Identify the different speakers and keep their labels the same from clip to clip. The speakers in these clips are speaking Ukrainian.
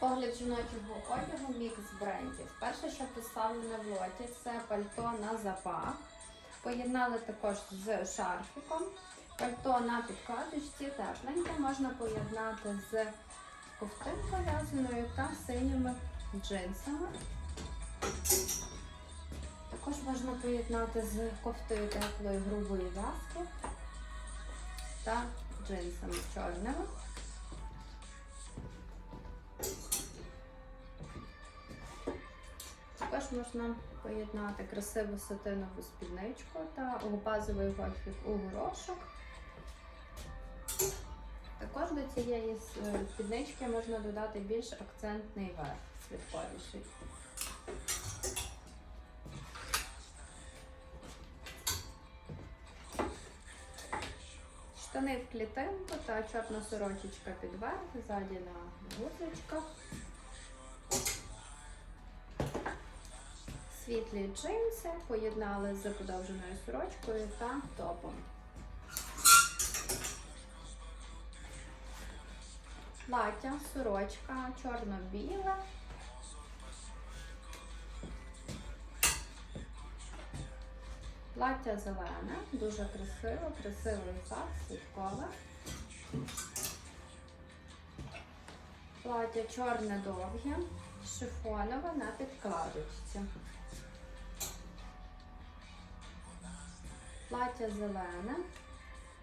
Speaker 1: Огляд жіночого одягу мікс брендів. Перше, що представлене в лоті, це пальто на запах. Поєднали також з шарфіком. Пальто на підкладочці тепленьке можна поєднати з ковтинкою в'язаною та синіми джинсами. Також можна поєднати з кофтою теплої грубої в'язки та джинсами чорними. Можна поєднати красиву сатинову спідничку та базовий гольфік у горошок. Також до цієї спіднички можна додати більш акцентний верх, святковіший. Штани в клітинку та чорна сорочечка під верх, ззаді на гудзичках. Світлі джинси поєднали з подовженою сорочкою та топом. Плаття, сорочка, чорно-біле. Плаття зелене, дуже красиво, красивий факт, святкове. Плаття чорне довге, шифонове на підкладочці. Плаття зелене,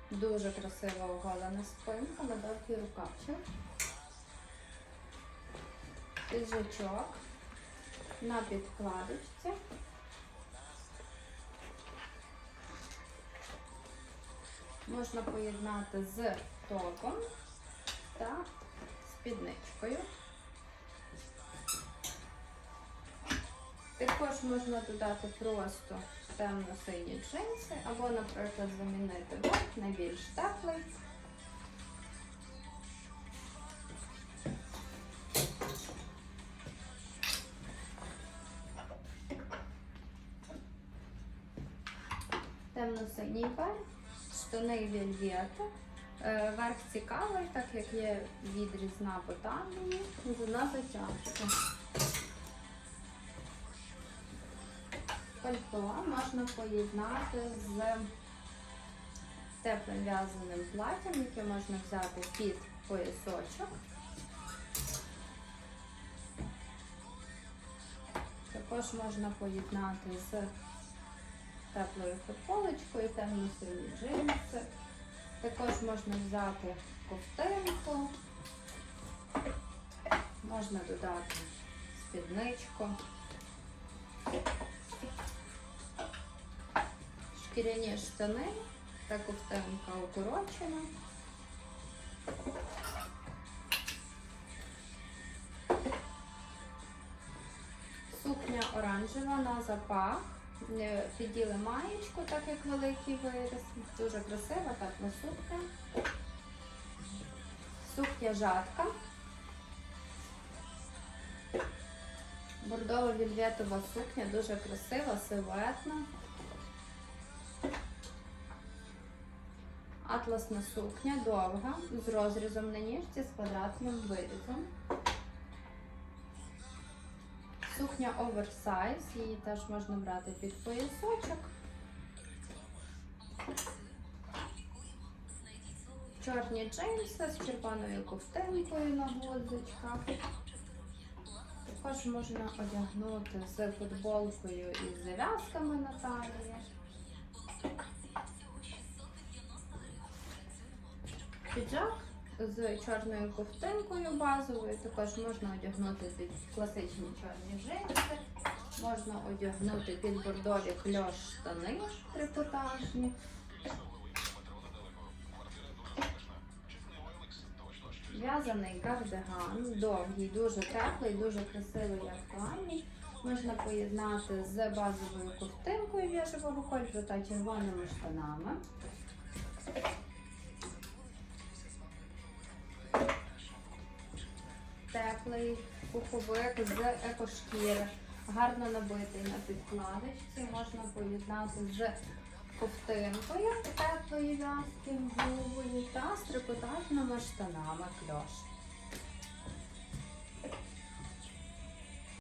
Speaker 1: дуже красиво оголена спинка на довгий рукавчик. Піджачок на підкладочці. Можна поєднати з топом та спідничкою. Також можна додати просто темно-сині джинси, або, наприклад, замінити верх на більш теплий. Темно-синій верх, штани вільвети. Е, Верх цікавий, так як є відріз на ботанії, на затяжку. Пальто можна поєднати з теплим в'язаним платтям, яке можна взяти під поясочок. Також можна поєднати з теплою футболочкою, темно-сині джинси. Також можна взяти ковтинку, можна додати спідничку. Шкіряні штани та ковтинка укорочена. Сукня оранжева на запах. Е, Піділи маєчку, так як великий виріс. Дуже красива тепла сукня. Сукня жатка. Бордово вільветова сукня, дуже красива, силуетна. Атласна сукня довга, з розрізом на ніжці, з квадратним вирізом. Сукня оверсайз, її теж можна брати під поясочок. Чорні джинси з червоною ковтинкою на гудзичках. Також можна одягнути з футболкою із зав'язками на талії. Піджак з чорною ковтинкою базовою. Також можна одягнути класичні чорні джинси. Можна одягнути під бордові кльош штани трикотажні. В'язаний кардиган, довгий, дуже теплий, дуже красивий і актуальний. Можна поєднати з базовою ковтинкою в'яжевого кольору та червоними штанами. Теплий пуховик з екошкіри, гарно набитий на підкладочці. Можна поєднати з ковтинкою теплої в'язки губою та з трикотажними штанами кльош.